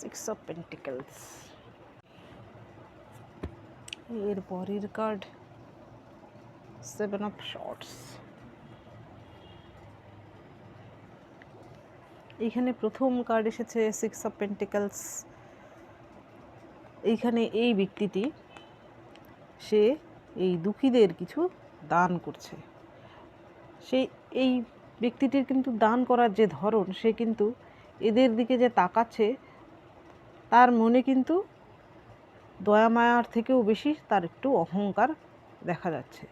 Six of pentacles এর পরের card seven of swords এইখানে প্রথম কার্ড এসেছে সিক্স অফ পেন্টিকেলস এইখানে এই ব্যক্তিটি, সে এই দুঃখীদের কিছু দান করছে। সে এই ব্যক্তিটির কিন্তু দান করার যে ধরন, সে কিন্তু এদের দিকে যে তাকাচ্ছে তার মনে কিন্তু দয়া মায়ার থেকেও বেশি তার একটু অহংকার দেখা যাচ্ছে।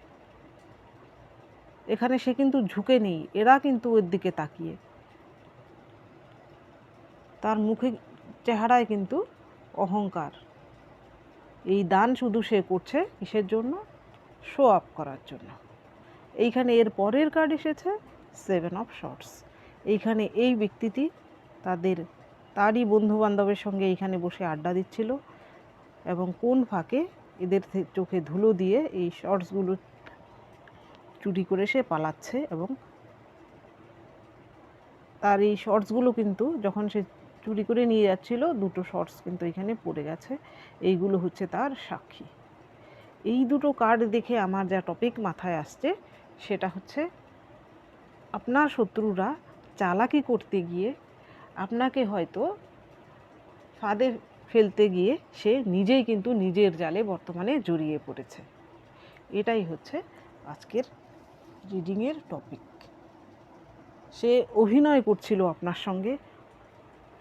এখানে সে কিন্তু ঝুঁকে নেই, এরা কিন্তু ওর দিকে তাকিয়ে। তার মুখে চেহারায় কিন্তু অহংকার। এই দান শুধু সে করছে কিসের জন্য? শো আপ করার জন্য। এইখানে এর পরের কার্ড এসেছে সেভেন অফ শর্টস এইখানে এই ব্যক্তিটি তাদের তারই বন্ধু বান্ধবের সঙ্গে এইখানে বসে আড্ডা দিচ্ছিল এবং কোন ফাঁকে এদের চোখে ধুলো দিয়ে এই শর্টসগুলো চুরি করে সে পালাচ্ছে এবং তার এই শর্টসগুলো কিন্তু যখন সে চুরি করে নিয়ে যাচ্ছিল, দুটো শর্টস কিন্তু এখানে পড়ে গেছে। এইগুলো হচ্ছে তার সাক্ষী। এই দুটো কার্ড দেখে আমার যা টপিক মাথায় আসছে, সেটা হচ্ছে, আপনার শত্রুরা চালাকি করতে গিয়ে আপনাকে হয়তো ফাঁদে ফেলতে গিয়ে সে নিজেই কিন্তু নিজের জালে বর্তমানে জড়িয়ে পড়েছে। এটাই হচ্ছে আজকের রিডিংয়ের টপিক সে অভিনয় করছিল আপনার সঙ্গে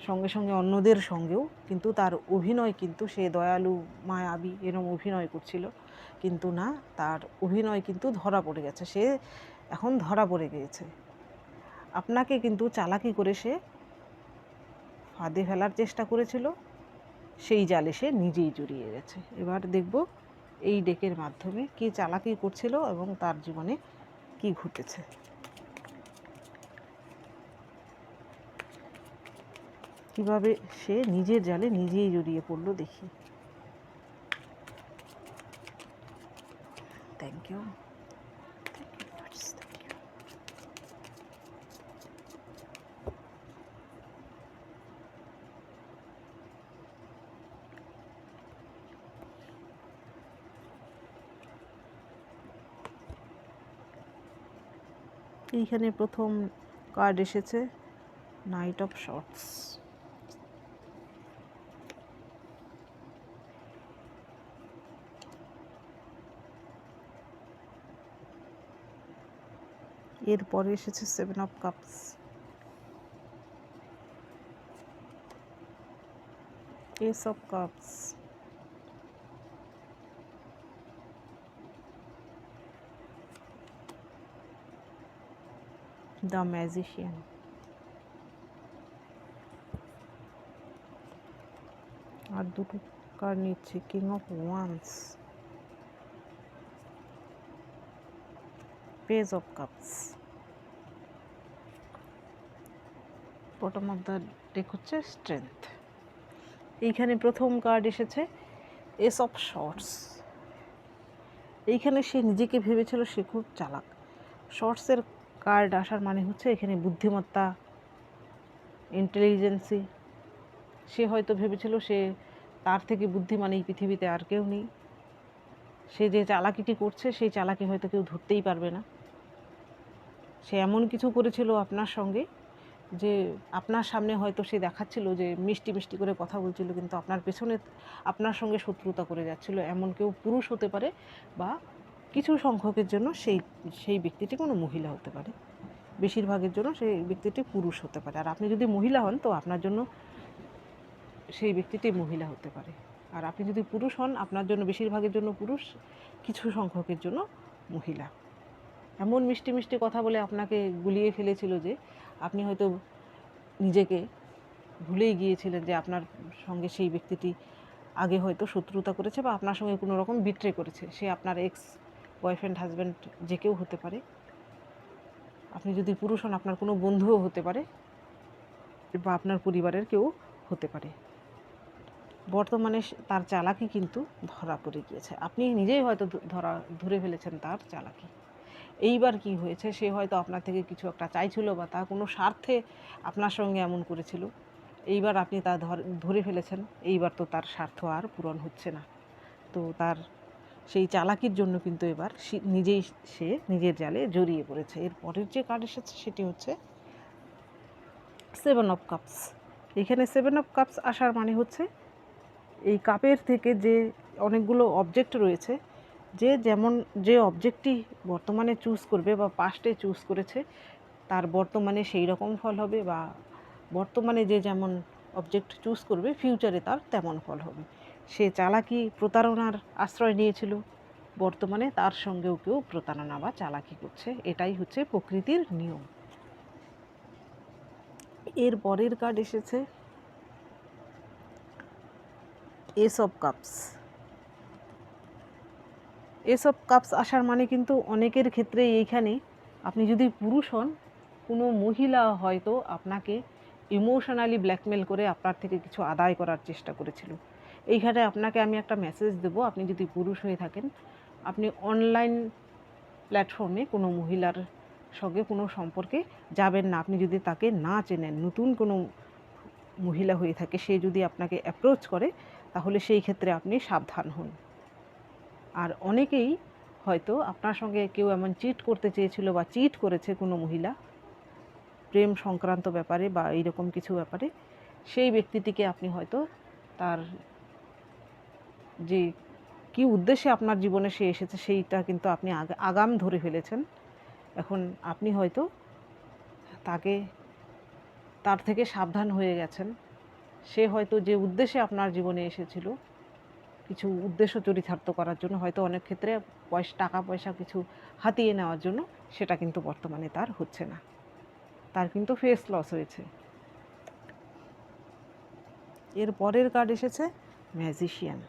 সঙ্গে সঙ্গে অন্যদের সঙ্গেও, কিন্তু তার অভিনয় কিন্তু সে দয়ালু, মায়াবী এরম অভিনয় করছিল, কিন্তু না, তার অভিনয় কিন্তু ধরা পড়ে গেছে। সে এখন ধরা পড়ে গিয়েছে। আপনাকে কিন্তু চালাকি করে সে ফাঁদে ফেলার চেষ্টা করেছিল, সেই জালে সে নিজেই জড়িয়ে গেছে। এবার দেখব এই ডেকের মাধ্যমে কি চালাকি করছিল এবং তার জীবনে কি ঘটেছে। কীভাবে সে নিজের জালে নিজেই জড়িয়ে পড়ল দেখি। থ্যাংক ইউ এইখানে প্রথম কার্ড এসেছে নাইট অফ শর্টস এরপরে এসেছে seven of cups ace of cups the magician আর দুটো কার্ড নিচ্ছে king of wands page of cups bottom of the deck হচ্ছে স্ট্রেংথ এইখানে প্রথম কার্ড এসেছে এস অফ শর্টস এইখানে সে নিজেকে ভেবেছিল সে খুব চালাক। শর্টসের কার্ড আসার মানে হচ্ছে এখানে বুদ্ধিমত্তা ইন্টেলিজেন্সি সে হয়তো ভেবেছিল সে তার থেকে বুদ্ধিমান এই পৃথিবীতে আর কেউ নেই। সে যে চালাকিটি করছে, সেই চালাকি হয়তো কেউ ধরতেই পারবে না। সে এমন কিছু করেছিল আপনার সঙ্গে যে আপনার সামনে হয়তো সে দেখাচ্ছিল যে মিষ্টি মিষ্টি করে কথা বলছিল, কিন্তু আপনার পেছনে আপনার সঙ্গে শত্রুতা করে যাচ্ছিল। এমন কেউ পুরুষ হতে পারে বা কিছু সংখ্যকের জন্য সেই সেই ব্যক্তিটি কোনো মহিলা হতে পারে। বেশিরভাগের জন্য সেই ব্যক্তিটি পুরুষ হতে পারে। আর আপনি যদি মহিলা হন, তো আপনার জন্য সেই ব্যক্তিটি মহিলা হতে পারে। আর আপনি যদি পুরুষ হন, আপনার জন্য বেশিরভাগের জন্য পুরুষ, কিছু সংখ্যকের জন্য মহিলা। এমন মিষ্টি মিষ্টি কথা বলে আপনাকে গুলিয়ে ফেলেছিল যে, আপনি হয়তো নিজেকে ভুলেই গিয়েছিলেন যে আপনার সঙ্গে সেই ব্যক্তিটি আগে হয়তো শত্রুতা করেছে বা আপনার সঙ্গে কোনো রকম বিট্রে করেছে। সে আপনার এক্স বয়ফ্রেন্ড হাজব্যান্ড যে কেউ হতে পারে। আপনি যদি পুরুষ হন, আপনার কোনো বন্ধুও হতে পারে বা আপনার পরিবারের কেউ হতে পারে। বর্তমানে তার চালাকি কিন্তু ধরা পড়ে গিয়েছে। আপনি নিজেই হয়তো ধরা, ধরে ফেলেছেন তার চালাকি। এইবার কি হয়েছে, সে হয়তো আপনার থেকে কিছু একটা চাইছিল বা তার কোনো স্বার্থে আপনার সঙ্গে এমন করেছিল। এইবার আপনি তা ধরে ফেলেছেন, এইবার তো তার স্বার্থ আর পূরণ হচ্ছে না। তো তার সেই চালাকির জন্য কিন্তু এবার নিজেই সে নিজের জালে জড়িয়ে পড়েছে। এর পরের যে কার্ড এসেছে সেটি হচ্ছে সেভেন অফ কাপস এখানে সেভেন অফ কাপস আসার মানে হচ্ছে এই কাপের থেকে যে অনেকগুলো অবজেক্ট রয়েছে, যে যেমন যে অবজেক্টটি বর্তমানে চুজ করবে বা পাস্টে চুজ করেছে, তার বর্তমানে সেই রকম ফল হবে বা বর্তমানে যে যেমন অবজেক্ট চুজ করবে ফিউচারে তার তেমন ফল হবে। সে চালাকি প্রতারণার আশ্রয় নিয়েছিল। বর্তমানে তার সঙ্গেও কেউ প্রতারণা বা চালাকি করছে, এটাই হচ্ছে প্রকৃতির নিয়ম। এর পরের কার্ড এসেছে। Ace of cups ace of cups আসার মানে কিন্তু অনেকের ক্ষেত্রে এইখানে আপনি যদি পুরুষ হন, কোনো মহিলা হয়তো আপনাকে ইমোশনালি ব্ল্যাকমেল করে আপনার থেকে কিছু আদায় করার চেষ্টা করেছিল। এইখানে আপনাকে আমি একটা মেসেজ দেবো। আপনি যদি পুরুষ হয়ে থাকেন, আপনি অনলাইন প্ল্যাটফর্মে কোনো মহিলার সঙ্গে কোনো সম্পর্কে যাবেন না। আপনি যদি তাকে না চেনেন, নতুন কোনো মহিলা হয়ে থাকে, সে যদি আপনাকে অ্যাপ্রোচ করে, তাহলে সেই ক্ষেত্রে আপনি সাবধান হন। আর অনেকেই হয়তো আপনার সঙ্গে কেউ এমন চিট করতে চেয়েছিল বা চিট করেছে কোনো মহিলা, প্রেম সংক্রান্ত ব্যাপারে বা এইরকম কিছু ব্যাপারে, সেই ব্যক্তিটিকে আপনি হয়তো তার যে কি উদ্দেশ্যে আপনার জীবনে সে এসেছে, সেইটা কিন্তু আপনি আগা- আগাম ধরে ফেলেছেন। এখন আপনি হয়তো তাকে, তার থেকে সাবধান হয়ে গেছেন। সে হয়তো যে উদ্দেশ্যে আপনার জীবনে এসেছিল, কিছু উদ্দেশ্য চরিতার্থ করার জন্য, হয়তো অনেক ক্ষেত্রে পয়সা, টাকা, পয়সা কিছু হাতিয়ে নেওয়ার জন্য, সেটা কিন্তু বর্তমানে তার হচ্ছে না। তার কিন্তু ফেস লস হয়েছে। এর পরের কার্ড এসেছে ম্যাজিশিয়ান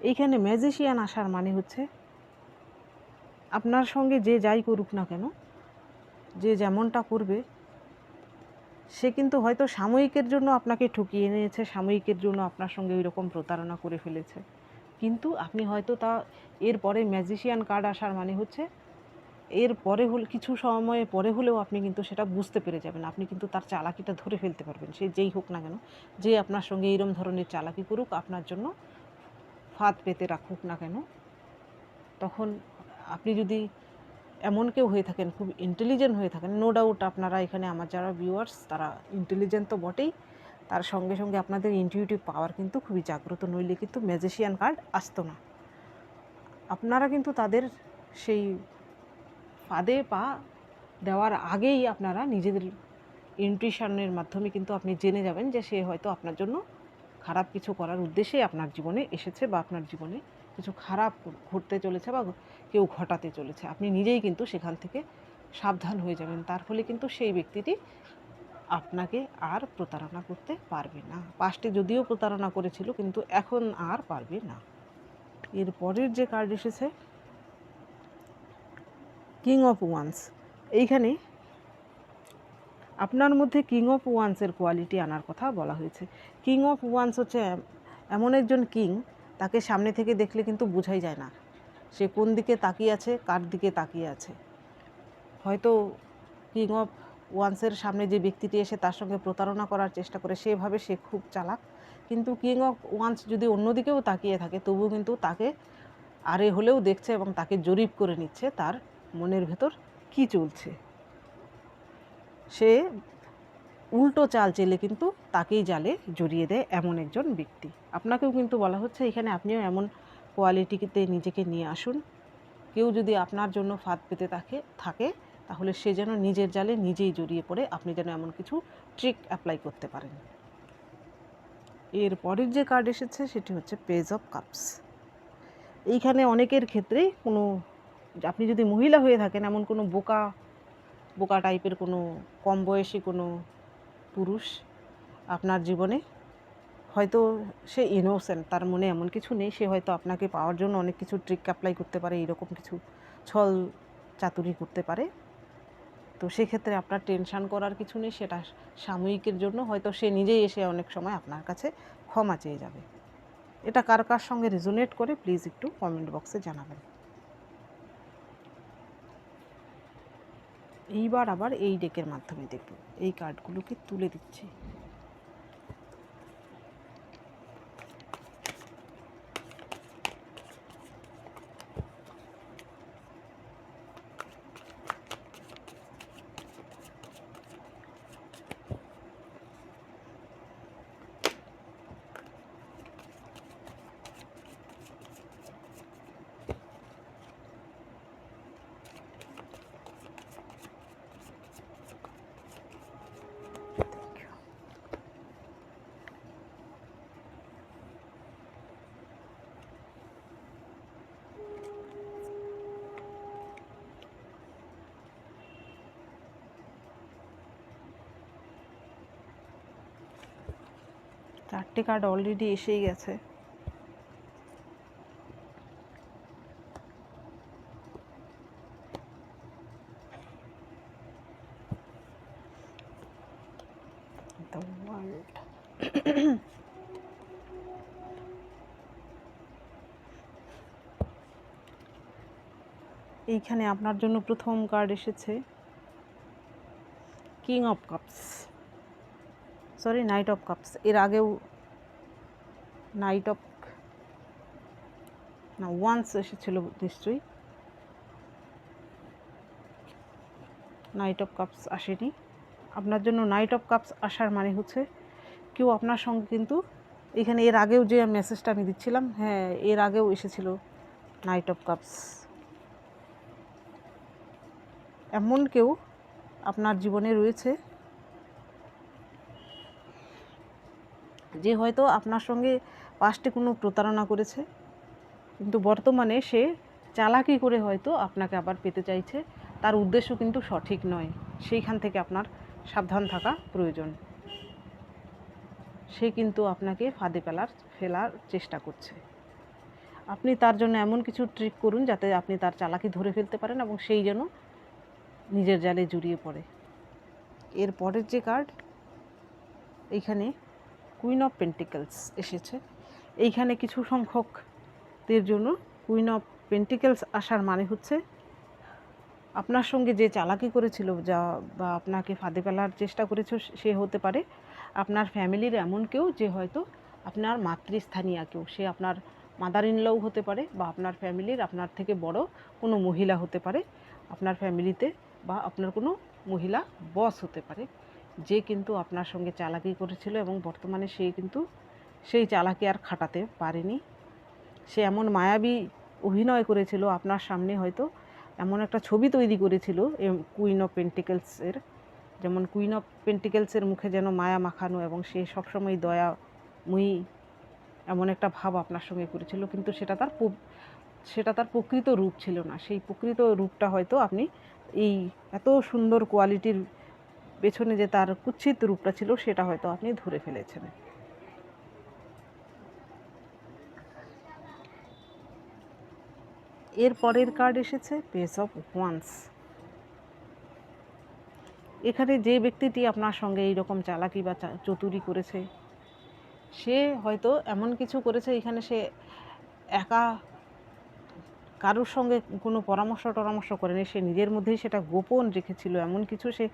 এইখানে ম্যাজিশিয়ান আসার মানে হচ্ছে আপনার সঙ্গে যে যাই করুক না কেন, যে যেমনটা করবে, সে কিন্তু হয়তো সাময়িকের জন্য আপনাকে ঠকিয়ে নিয়েছে, সাময়িকের জন্য আপনার সঙ্গে ওই রকম প্রতারণা করে ফেলেছে। কিন্তু আপনি হয়তো তা এরপরে ম্যাজিশিয়ান কার্ড আসার মানে হচ্ছে এর পরে হলে, কিছু সময় পরে হলেও আপনি কিন্তু সেটা বুঝতে পেরে যাবেন। আপনি কিন্তু তার চালাকিটা ধরে ফেলতে পারবেন। সে যেই হোক না কেন, যে আপনার সঙ্গে এইরকম ধরনের চালাকি করুক, আপনার জন্য ফাঁদ পেতে রাখুক না কেন, তখন আপনি যদি এমন কেউ হয়ে থাকেন, খুব ইন্টেলিজেন্ট হয়ে থাকেন নো ডাউট আপনারা এখানে আমার যারা ভিউয়ার্স তারা ইন্টেলিজেন্ট তো বটেই। তার সঙ্গে সঙ্গে আপনাদের ইনটিউটিভ পাওয়ার কিন্তু খুবই জাগ্রত, নইলে কিন্তু ম্যাজিশিয়ান কার্ড আসতো না। আপনারা কিন্তু তাদের সেই ফাঁদে পা দেওয়ার আগেই আপনারা নিজেদের ইনটিউশনের মাধ্যমে কিন্তু আপনি জেনে যাবেন যে সে হয়তো আপনার জন্য খারাপ কিছু করার উদ্দেশ্যেই আপনার জীবনে এসেছে বা আপনার জীবনে কিছু খারাপ ঘটতে চলেছে বা কেউ ঘটাতে চলেছে। আপনি নিজেই কিন্তু সেখান থেকে সাবধান হয়ে যাবেন। তার ফলে কিন্তু সেই ব্যক্তিটি আপনাকে আর প্রতারণা করতে পারবে না। পাস্টে যদিও প্রতারণা করেছিল, কিন্তু এখন আর পারবে না। এর পরের যে কার্ড এসেছে কিং অফ ওয়ান্স এইখানে আপনার মধ্যে কিং অফ ওয়ান্সের কোয়ালিটি আনার কথা বলা হয়েছে। কিং অফ ওয়ান্স হচ্ছে এমন একজন কিং তাকে সামনে থেকে দেখলে কিন্তু বোঝাই যায় না। সে কোন দিকে তাকিয়ে আছে, কার দিকে তাকিয়ে আছে। হয়তো কিং অফ ওয়ান্সের সামনে যে ব্যক্তিটি এসে তার সঙ্গে প্রতারণা করার চেষ্টা করে সেভাবে সে খুব চালাক। কিন্তু কিং অফ ওয়ান্স যদি অন্যদিকেও তাকিয়ে থাকে, তবুও কিন্তু তাকে আরে হলেও দেখছে এবং তাকে জরিপ করে নিচ্ছে, তার মনের ভেতর কি চলছে। সে উল্টো চাল চেলে কিন্তু তাকেই জালে জড়িয়ে দেয় এমন একজন ব্যক্তি। আপনাকেও কিন্তু বলা হচ্ছে এখানে আপনিও এমন কোয়ালিটিতে নিজেকে নিয়ে আসুন। কেউ যদি আপনার জন্য ফাঁদ পেতে থাকে থাকে, তাহলে সে যেন নিজের জালে নিজেই জড়িয়ে পড়ে। আপনি যেন এমন কিছু ট্রিক অ্যাপ্লাই করতে পারেন। এর পরের যে কার্ড এসেছে, সেটি হচ্ছে পেজ অফ কাপস এইখানে অনেকের ক্ষেত্রেই কোনো, আপনি যদি মহিলা হয়ে থাকেন, এমন কোনো বোকা বোকা টাইপের কোনো কম বয়সী কোনো পুরুষ আপনার জীবনে, হয়তো সে ইনোসেন্ট তার মনে এমন কিছু নেই, সে হয়তো আপনাকে পাওয়ার জন্য অনেক কিছু ট্রিক অ্যাপ্লাই করতে পারে, এরকম কিছু ছল চাতুরি করতে পারে। তো সেক্ষেত্রে আপনার টেনশান করার কিছু নেই, সেটা সাময়িকের জন্য, হয়তো সে নিজেই এসে অনেক সময় আপনার কাছে ক্ষমা চেয়ে যাবে। এটা কার কার সঙ্গে রেজোনেট করে প্লিজ একটু কমেন্ট বক্সে জানাবেন। এইবার আবার এই ডেকের মাধ্যমে দেখব। এই কার্ডগুলোকে তুলে দিচ্ছি। চারটে কার্ড অলরেডি এসেই গেছে. এইখানে আপনার জন্য প্রথম কার্ড এসেছে। King of cups sorry knight of cups এর আগেও নাইট অফ না ওয়ান্স এসেছিল নিশ্চয়ই। নাইট অফ কাপস আসেনি। আপনার জন্য নাইট অফ কাপস আসার মানে হচ্ছে কেউ আপনার সঙ্গে কিন্তু এখানে এর আগেও যে মেসেজটা আমি দিচ্ছিলাম হ্যাঁ এর আগেও এসেছিল নাইট অফ কাপস এমন কেউ আপনার জীবনে রয়েছে যে হয়তো আপনার সঙ্গে পাস্টে কোনো প্রতারণা করেছে, কিন্তু বর্তমানে সে চালাকি করে হয়তো আপনাকে আবার পেতে চাইছে। তার উদ্দেশ্য কিন্তু সঠিক নয়। সেইখান থেকে আপনার সাবধান থাকা প্রয়োজন। সে কিন্তু আপনাকে ফাঁদে ফেলার ফেলার চেষ্টা করছে। আপনি তার জন্য এমন কিছু ট্রিক করুন যাতে আপনি তার চালাকি ধরে ফেলতে পারেন এবং সেই যেন নিজের জালে জড়িয়ে পড়ে। এর পরের যে কার্ড, এইখানে কুইন অফ পেন্টিকেলস এসেছে। এইখানে কিছু সংখ্যকদের জন্য কুইন অফ পেন্টিকেলস আসার মানে হচ্ছে আপনার সঙ্গে যে চালাকি করেছিল যা বা আপনাকে ফাঁদে ফেলার চেষ্টা করেছে সে হতে পারে। আপনার ফ্যামিলির এমন কেউ যে হয়তো আপনার মাতৃস্থানীয় কেউ, সে আপনার মাদার ইনলও হতে পারে বা আপনার ফ্যামিলির আপনার থেকে বড় কোনো মহিলা হতে পারে। আপনার ফ্যামিলিতে বা আপনার কোনো মহিলা বস হতে পারে। যে কিন্তু আপনার সঙ্গে চালাকি করেছিল এবং বর্তমানে সে কিন্তু সেই চালাকি আর খাটাতে পারেনি। সে এমন মায়াবী অভিনয় করেছিল, আপনার সামনে হয়তো এমন একটা ছবি তৈরি করেছিল কুইন অফ পেন্টিকেলসের যেমন কুইন অফ পেন্টিকেলসের মুখে যেন মায়া মাখানো এবং সে সবসময় দয়াময়ী এমন একটা ভাব আপনার সঙ্গে করেছিল, কিন্তু সেটা তার সেটা তার প্রকৃত রূপ ছিল না। সেই প্রকৃত রূপটা হয়তো আপনি এই এত সুন্দর কোয়ালিটির পেছনে যে তার কুচ্ছিত রূপটা ছিল সেটা হয়তো আপনি ধরে ফেলেছেন। এর পরের কার্ড এসেছে পেস অফ ওয়ান্স এখানে যে ব্যক্তিটি আপনার সঙ্গে এইরকম চালাকি বা চতুরি করেছে, সে হয়তো এমন কিছু করেছে, এখানে সে একা কারোর সঙ্গে কোনো পরামর্শ টরামর্শ করেনি, সে নিজের মধ্যেই সেটা গোপন রেখেছিল, এমন কিছু সে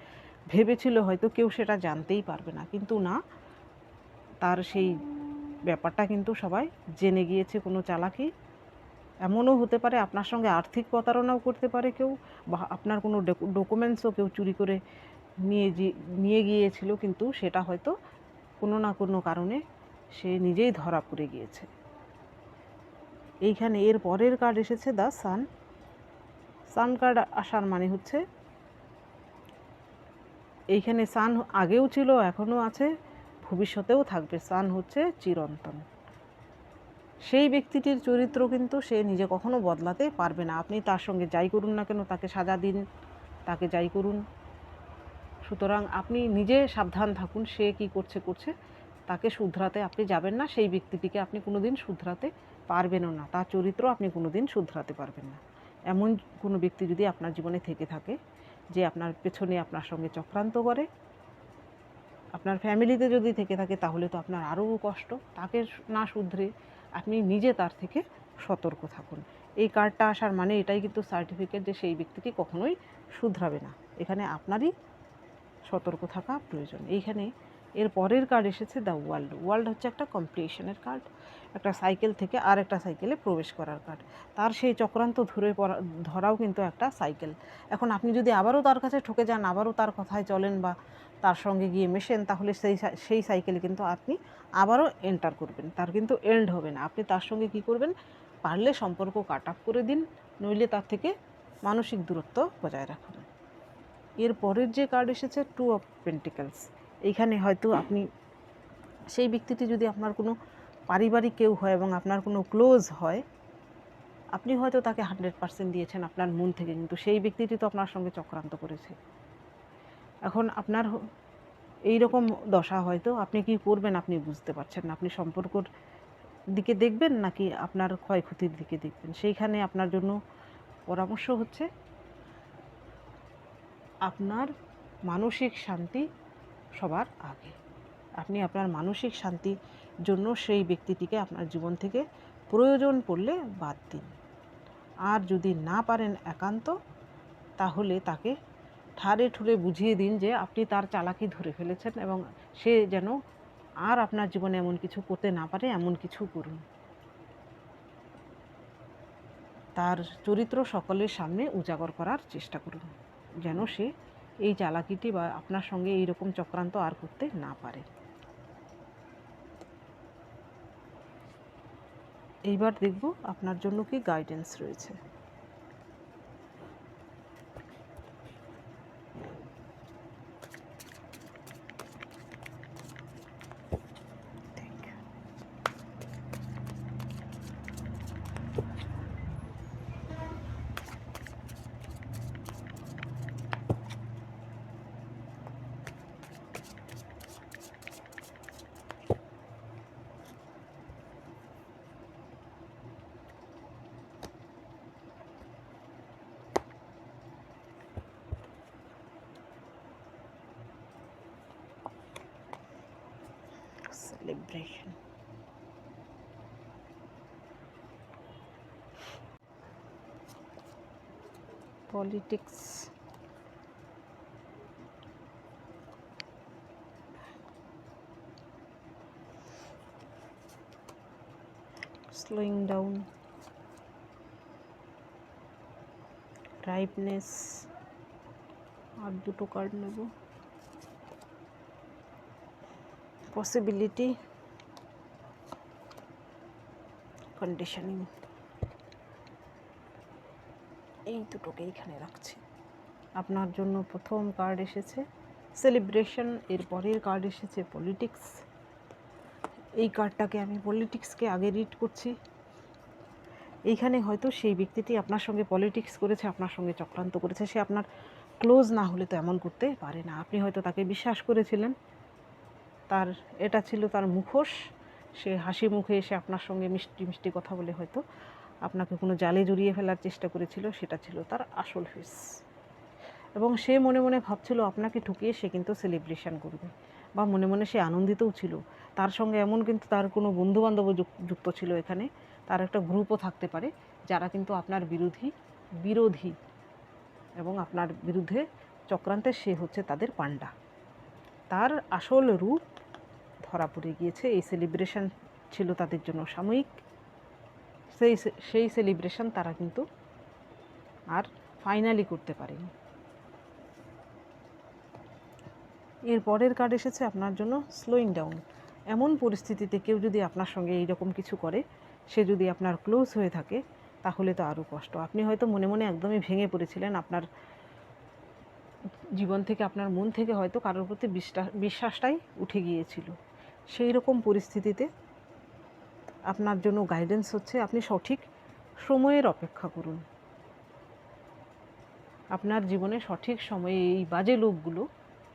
ভেবেছিল হয়তো কেউ সেটা জানতেই পারবে না। কিন্তু না, তার সেই ব্যাপারটা কিন্তু সবাই জেনে গিয়েছে কোনো চালাকি। এমনও হতে পারে আপনার সঙ্গে আর্থিক প্রতারণাও করতে পারে কেউ বা আপনার কোনো ডকুমেন্টসও কেউ চুরি করে নিয়ে নিয়ে গিয়েছিল। কিন্তু সেটা হয়তো কোনো না কোনো কারণে সে নিজেই ধরা পড়ে গিয়েছে। এইখানে এর পরের কার্ড এসেছে দ্য সান। সান কার্ড আসার মানে হচ্ছে এইখানে সান আগেও ছিল, এখনও আছে, ভবিষ্যতেও থাকবে। সান হচ্ছে চিরন্তন। সেই ব্যক্তিটির চরিত্র কিন্তু সে নিজে কখনো বদলাতে পারবে না। আপনি তার সঙ্গে যাই করুন না কেন, তাকে সাজা দিন, তাকে যাই করুন। সুতরাং আপনি নিজে সাবধান থাকুন, সে কি করছে করছে, তাকে শুধরাতে আপনি যাবেন না। সেই ব্যক্তিটিকে আপনি কোনো দিন শুধরাতে পারবেনও না। তার চরিত্র আপনি কোনো দিন শুধরাতে পারবেন না। এমন কোনো ব্যক্তি যদি আপনার জীবনে থেকে থাকে যে আপনার পেছনে আপনার সঙ্গে চক্রান্ত করে। আপনার ফ্যামিলিতে যদি থেকে থাকে, তাহলে তো আপনার আরও কষ্ট। তাকে না শুধরে আপনি নিজে তার থেকে সতর্ক থাকুন। এই কার্ডটা আসার মানে এটাই কিন্তু সার্টিফিকেট যে সেই ব্যক্তিকে কখনোই শুধরাবে না। এখানে আপনারই সতর্ক থাকা প্রয়োজন। এইখানে এর পরের কার্ড এসেছে দ্য ওয়ার্ল্ড ওয়ার্ল্ড হচ্ছে একটা কম্পিটিশনের কার্ড একটা সাইকেল থেকে আর একটা সাইকেলে প্রবেশ করার কার্ড তার সেই চক্রান্ত ধরে পড়া, ধরাও কিন্তু একটা সাইকেল এখন আপনি যদি আবারও তার কাছে ঠকে যান, আবারও তার কথায় চলেন বা তার সঙ্গে গিয়ে মেশেন, তাহলে সেই সেই সাইকেলে কিন্তু আপনি আবারও এন্টার করবেন। তার কিন্তু এন্ড হবে না। আপনি তার সঙ্গে কি করবেন? পারলে সম্পর্ক কাট আপ করে দিন, নইলে তার থেকে মানসিক দূরত্ব বজায় রাখুন। এর পরের যে কার্ড এসেছে টু অফ পেন্টিকেলস এইখানে হয়তো আপনি সেই ব্যক্তিটি যদি আপনার কোনো পারিবারিক কেউ হয় এবং আপনার কোনো ক্লোজ হয়, আপনি হয়তো তাকে হান্ড্রেড পার্সেন্ট দিয়েছেন আপনার মন থেকে, কিন্তু সেই ব্যক্তিটি তো আপনার সঙ্গে চক্রান্ত করেছে। এখন আপনার এই রকম দশা হয়তো আপনি কি করবেন আপনি বুঝতে পারছেন না। আপনি সম্পর্কর দিকে দেখবেন নাকি আপনার ক্ষয়ক্ষতির দিকে দেখবেন? সেইখানে আপনার জন্য পরামর্শ হচ্ছে, আপনার মানসিক শান্তি সবার আগে। আপনি আপনার মানসিক শান্তির জন্য সেই ব্যক্তিটিকে আপনার জীবন থেকে প্রয়োজন পড়লে বাদ দিন। আর যদি না পারেন একান্ত, তাহলে তাকে ঠারে ঠুরে বুঝিয়ে দিন যে আপনি তার চালাকি ধরে ফেলেছেন এবং সে যেন আর আপনার জীবনে এমন কিছু করতে না পারে, এমন কিছু করুন। তার চরিত্র সকলের সামনে উজাগর করার চেষ্টা করুন, যেন সে এই চালাকিটি বা আপনার সঙ্গে এই রকম চক্রান্ত আর করতে না পারে। এইবার দেখব আপনার জন্য কি গাইডেন্স রয়েছে। celebration. Politics. Slowing down. Ripeness. আর দুটো কার্ড নেব পসিবিলিটি কন্ডিশনিং এই দুটোকে এইখানে রাখছি। আপনার জন্য প্রথম কার্ড এসেছে। সেলিব্রেশন এর পরের কার্ড এসেছে পলিটিক্স এই কার্ডটাকে আমি পলিটিক্সকে আগে রিড করছি। এইখানে হয়তো সেই ব্যক্তিটি আপনার সঙ্গে পলিটিক্স করেছে, আপনার সঙ্গে চক্রান্ত করেছে। সে আপনার ক্লোজ না হলে তো এমন করতে পারে না। আপনি হয়তো তাকে বিশ্বাস করেছিলেন। তার, এটা ছিল তার মুখোশ। সে হাসি মুখে এসে আপনার সঙ্গে মিষ্টি মিষ্টি কথা বলে হয়তো আপনাকে কোনো জালে জড়িয়ে ফেলার চেষ্টা করেছিল, সেটা ছিল তার আসল ফেস এবং সে মনে মনে ভাবছিল আপনাকে ঠকিয়ে সে কিন্তু সেলিব্রেশন করবে বা মনে মনে সে আনন্দিতও ছিল। তার সঙ্গে এমন কিন্তু তার কোনো বন্ধুবান্ধবও যুক- যুক্ত ছিল এখানে। তার একটা গ্রুপও থাকতে পারে যারা কিন্তু আপনার বিরোধী বিরোধী এবং আপনার বিরুদ্ধে চক্রান্তে সে হচ্ছে তাদের পাণ্ডা। তার আসল রূপ ধরা পড়ে গিয়েছে। এই সেলিব্রেশন ছিল তাদের জন্য সাময়িক। সেই সেই সেলিব্রেশন তারা কিন্তু আর ফাইনালি করতে পারেনি। এর পরের কার্ড এসেছে আপনার জন্য স্লোয়িং ডাউন এমন পরিস্থিতিতে কেউ যদি আপনার সঙ্গে এইরকম কিছু করে, সে যদি আপনার ক্লোজ হয়ে থাকে, তাহলে তো আরও কষ্ট। আপনি হয়তো মনে মনে একদমই ভেঙে পড়েছিলেন আপনার জীবন থেকে, আপনার মন থেকে হয়তো কারোর প্রতি বিশ্বাস, বিশ্বাসটাই উঠে গিয়েছিল। সেই রকম পরিস্থিতিতে আপনার জন্য গাইডেন্স হচ্ছে আপনি সঠিক সময়ের অপেক্ষা করুন। আপনার জীবনে সঠিক সময়ে এই বাজে লোকগুলো,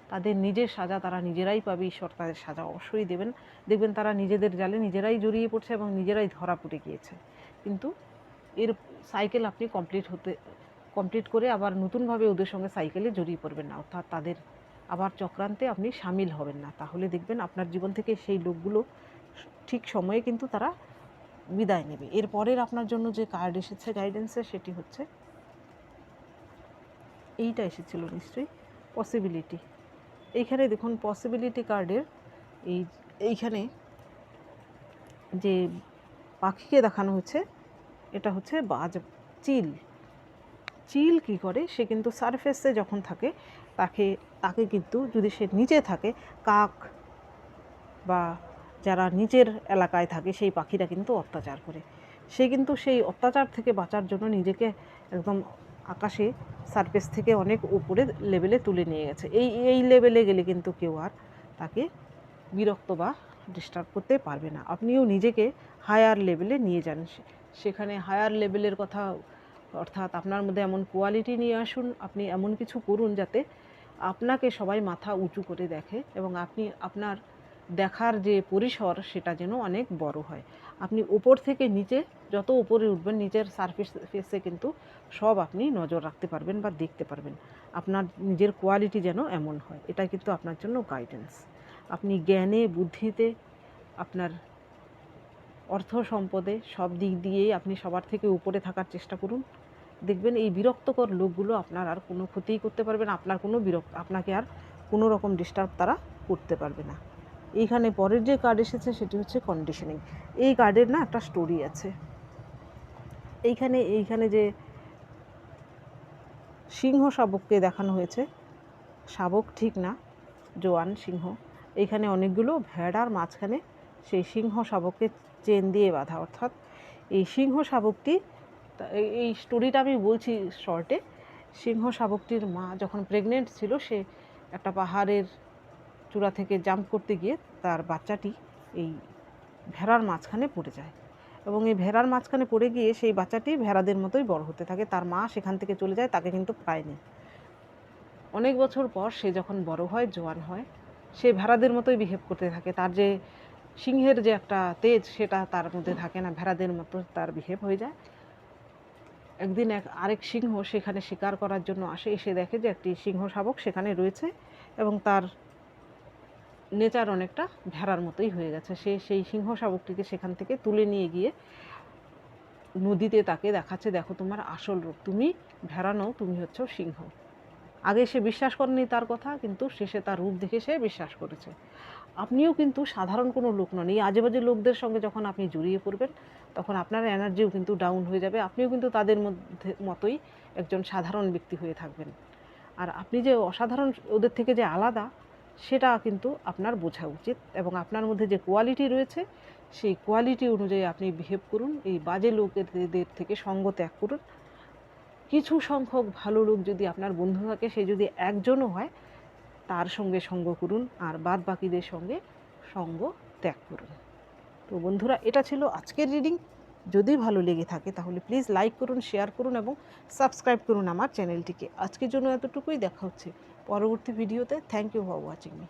তাদের নিজের সাজা তারা নিজেরাই পাবে, ঈশ্বর তাদের সাজা অবশ্যই দেবেন। দেখবেন তারা নিজেদের জালে নিজেরাই জড়িয়ে পড়ছে এবং নিজেরাই ধরা পড়ে গিয়েছে। কিন্তু এর সাইকেল আপনি কমপ্লিট হতে কমপ্লিট করে আবার নতুনভাবে ওদের সঙ্গে সাইকেলে জড়িয়ে পড়বেন না, অর্থাৎ তাদের আবার চক্রান্তে আপনি সামিল হবেন না। তাহলে দেখবেন আপনার জীবন থেকে সেই লোকগুলো ঠিক সময়ে কিন্তু তারা বিদায় নেবে। এরপরের আপনার জন্য যে কার্ড এসেছে গাইডেন্সে সেটি হচ্ছে এইটা এসেছিল নিশ্চয়ই পসিবিলিটি এইখানে দেখুন পসিবিলিটি কার্ডের এই, এইখানে যে পাখিকে দেখানো হচ্ছে, এটা হচ্ছে বাজ, চিল। চিল কি করে? সে কিন্তু সারফেসে যখন থাকে তাকে তাকে কিন্তু যদি সে নিচে থাকে, কাক বা যারা নিচের এলাকায় থাকে, সেই পাখিরা কিন্তু অত্যাচার করে। সে কিন্তু সেই অত্যাচার থেকে বাঁচার জন্য নিজেকে একদম আকাশে সারফেস থেকে অনেক উপরে লেভেলে তুলে নিয়ে গেছে। এই এই লেভেলে গেলে কিন্তু কেউ আর তাকে বিরক্ত বা ডিস্টার্ব করতে পারবে না। আপনিও নিজেকে হায়ার লেভেলে নিয়ে যান। সেখানে হায়ার লেভেলের কথা, অর্থাৎ আপনার মধ্যে এমন কোয়ালিটি নিয়ে আসুন। আপনি এমন কিছু করুন যাতে আপনাকে সবাই মাথা উঁচু করে দেখে এবং আপনি আপনার দেখার যে পরিসর, সেটা যেন অনেক বড় হয়। আপনি উপর থেকে নিচে, যত উপরে উঠবেন, নিচের সারফেস ফেসে কিন্তু সব আপনি নজর রাখতে পারবেন বা দেখতে পারবেন। আপনার নিজের কোয়ালিটি যেন এমন হয়। এটা কিন্তু আপনার জন্য গাইডেন্স আপনি জ্ঞানে, বুদ্ধিতে, আপনার অর্থ সম্পদে সব দিক দিয়েই আপনি সবার থেকে উপরে থাকার চেষ্টা করুন। দেখবেন এই বিরক্তকর লোকগুলো আপনার আর কোনো ক্ষতিই করতে পারবে না, আপনার কোনো বিরক্ত, আপনাকে আর কোনো রকম ডিস্টার্ব তারা করতে পারবে না। এইখানে পরের যে কার্ড এসেছে সেটি হচ্ছে কন্ডিশনিং এই কার্ডের না একটা স্টোরি আছে। এইখানে এইখানে যে সিংহ শাবককে দেখানো হয়েছে, শাবক ঠিক না, জোয়ান সিংহ। এইখানে অনেকগুলো ভেড়ার মাঝখানে সেই সিংহ শাবককে চেন দিয়ে বাঁধা, অর্থাৎ এই সিংহ শাবকটি এই- স্টোরিটা আমি বলছি শর্টে সিংহ শাবকটির মা যখন প্রেগনেন্ট ছিল, সে একটা পাহাড়ের চূড়া থেকে জাম্প করতে গিয়ে তার বাচ্চাটি এই ভেড়ার মাঝখানে পড়ে যায়। এবং এই ভেড়ার মাঝখানে পড়ে গিয়ে সেই বাচ্চাটি ভেড়াদের মতোই বড় হতে থাকে। তার মা সেখান থেকে চলে যায়, তাকে কিন্তু পায়নি। অনেক বছর পর সে যখন বড় হয়, জোয়ান হয়, সে ভেড়াদের মতোই বিহেভ করতে থাকে। তার যে সিংহের যে একটা তেজ, সেটা তার মধ্যে থাকে না। ভেড়াদের মতো তার বিহেভ হয়ে যায়। একদিন এক আরেক সিংহ সেখানে শিকার করার জন্য আসে, এসে দেখে যে একটি সিংহ শাবক সেখানে রয়েছে এবং তার নেচার অনেকটা ভেড়ার মতোই হয়ে গেছে। সে সেই সিংহ শাবকটিকে সেখান থেকে তুলে নিয়ে গিয়ে নদীতে তাকে দেখাচ্ছে, দেখো তোমার আসল রূপ, তুমি ভেড়া নও, তুমি হচ্ছে সিংহ। আগে সে বিশ্বাস করেনি তার কথা, কিন্তু শেষে তার রূপ দেখে সে বিশ্বাস করেছে। আপনিও কিন্তু সাধারণ কোনো লোক নন। এই আজে বাজে লোকদের সঙ্গে যখন আপনি জড়িয়ে পড়বেন, তখন আপনার এনার্জিও কিন্তু ডাউন হয়ে যাবে। আপনিও কিন্তু তাদের মধ্যে, মতোই একজন সাধারণ ব্যক্তি হয়ে থাকবেন। আর আপনি যে অসাধারণ, ওদের থেকে যে আলাদা, সেটা কিন্তু আপনার বোঝা উচিত এবং আপনার মধ্যে যে কোয়ালিটি রয়েছে, সেই কোয়ালিটি অনুযায়ী আপনি বিহেভ করুন। এই বাজে লোকেদের থেকে সঙ্গ ত্যাগ করুন। কিছু সংখ্যক ভালো লোক যদি আপনার বন্ধু থাকে, সে যদি একজনও হয় তার সঙ্গে সঙ্গ করুন আর বাদ বাকিদের সঙ্গে সঙ্গ ত্যাগ করুন। তো বন্ধুরা, এটা ছিল আজকের রিডিং। যদি ভালো লেগে থাকে তাহলে প্লিজ লাইক করুন, শেয়ার করুন এবং সাবস্ক্রাইব করুন আমার চ্যানেলটিকে। আজকের জন্য এতটুকুই। দেখা হচ্ছে পরবর্তী ভিডিওতে। Thank you for watching me.